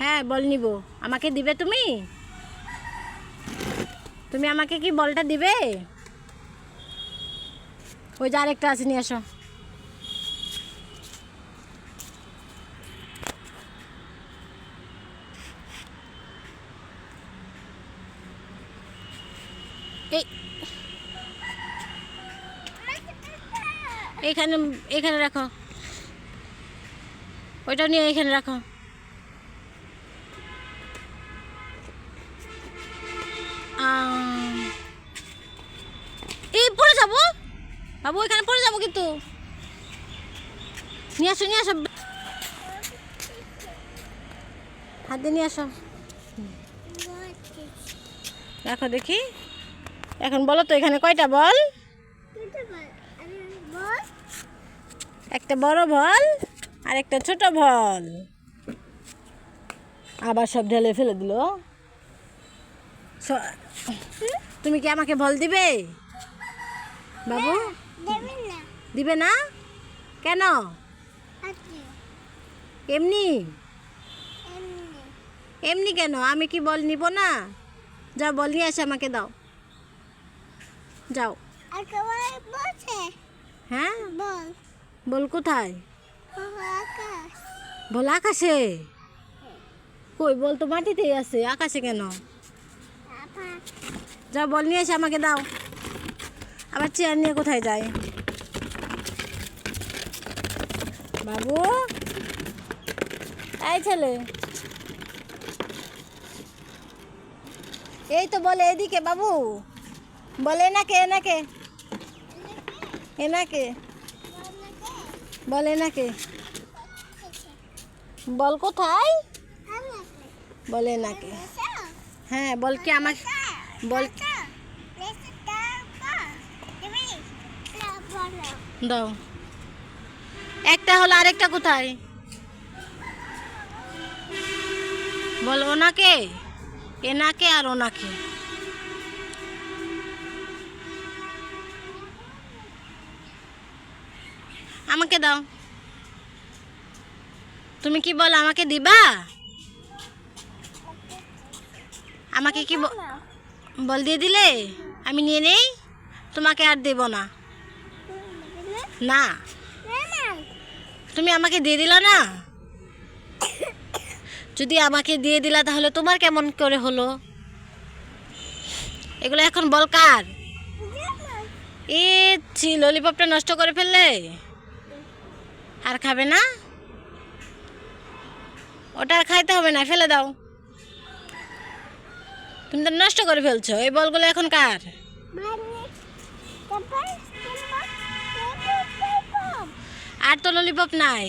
হ্যাঁ বল নিব। আমাকে দিবে তুমি? তুমি আমাকে কি বলটা দিবে? ওই যে আরেকটা আছে, নিয়ে আসো। এই। এইখানে এখানে রাখো। ওইটা নিয়ে এখানে রাখো। এই পড়ে যাব? বাবু এখানে পড়ে যাব কিন্তু। নিয়ে আসো নিয়ে আসো। হাতে নিয়ে আসো। রাখো দেখি। এখন বলো তো এখানে কয়টা বল। একটা বড় বল। আর একটা ছোট ভল আবার সব ঢেলে ফেলে দিল। তুমি কি আমাকে বল দিবে? বাবু? দিবে না? কেন? এমনি? এমনি কেন? আমি কি বল নিব না? যাও বল নিয়ে আসে আমাকে দাও। যাও। হ্যাঁ? বল। বল কোথায়? বল, আকাশে? কই, বল তো মাটিতেই আছে, আকাশে কেন? যা বল, নিয়ে এসে আমাকে দাও। আবার চেয়ার নিয়ে কোথায় যায়? বাবু? এই ছেলে। এই তো বলে এদিকে, বাবু। বলে এনাকে এনাকে। এনাকে। বলে এনাকে বল কোথায়? বলে এনাকে হ্যাঁ বল কি আমাকে বল দাও। একটা হলো আরেকটা কোথায়? বল ওনাকে, এনাকে আর ওনাকে। আমাকে দাও। তুমি কি বল আমাকে দিবা? আমাকে কি বল দিয়ে দিলে? আমি নিয়ে নেই তোমাকে আর দেব না। না। তুমি আমাকে দিয়ে দিলা না? যদি আমাকে দিয়ে দিলা তাহলে তোমার কেমন করে হলো? এগুলো এখন বল কার? এ ছি ললিপপটা নষ্ট করে ফেললে। আর খাবে না? ওটা আর খাইতে হবে না, ফেলে দাও। তুমি তো নষ্ট করে ফেলছো, এই বলগুলো এখন কার? আর তো ললিপপ নাই।